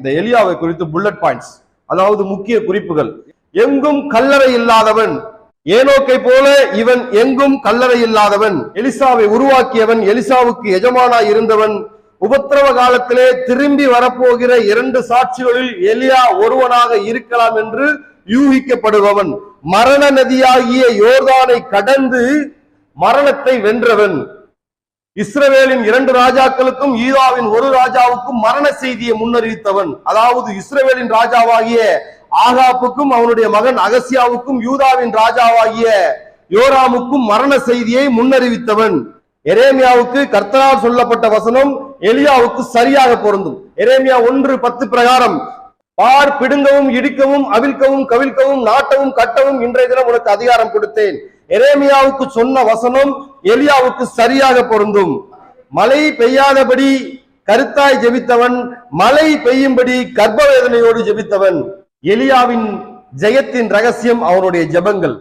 இந்த எலியாவை குறித்து புல்லட் பாயிண்ட்ஸ் அதாவது முக்கிய குறிப்புகள். எங்கும் கல்லறை இல்லாதவன் ஏனோக்கை போல இவன் எங்கும் கல்லறை இல்லாதவன் எலிசாவை உருவாக்கியவன் எலிசாவுக்கு எஜமானாய் இருந்தவன் உபத்திரவ காலத்திலே திரும்பி வரப்போகிற இரண்டு சாட்சிகளில் எலியா ஒருவனாக இருக்கலாம் என்று யூகிக்கப்படுபவன். மரண நதியாகிய யோர்தானை கடந்து மரணத்தை வென்றவன். இஸ்ரவேலின் இரண்டு ராஜாக்களுக்கும் ஈராவின் ஒரு ராஜாவுக்கும் மரண செய்தியை முன்னறிவித்தவன். அதாவது இஸ்ரவேலின் ராஜாவாகிய ஆகாப்புக்கும் அவனுடைய மகன் அகசியாவுக்கும் யூதாவின் ராஜாவாகிய யோராமுக்கும் மரண செய்தியை முன்னறிவித்தவன். எரேமியாவுக்கு கர்த்தரால் சொல்லப்பட்ட வசனம் எலியாவுக்கு சரியாக பொருந்தும். எரேமியா ஒன்று பத்து பிரகாரம் பார் பிடுங்கவும் இடிக்கவும் அவிழ்க்கவும் கவிழ்க்கவும் நாட்டவும் கட்டவும் இன்றைய தினம் உனக்கு அதிகாரம் கொடுத்தேன். எரேமியாவுக்கு சொன்ன வசனம் எலியாவுக்கு சரியாக பொருந்தும். மழை பெய்யாதபடி கருத்தாய் ஜெபித்தவன் மழை பெய்யும்படி கர்ப்பவேதனையோடு ஜெபித்தவன். எலியாவின் ஜெயத்தின் ரகசியம் அவனுடைய ஜெபங்கள்.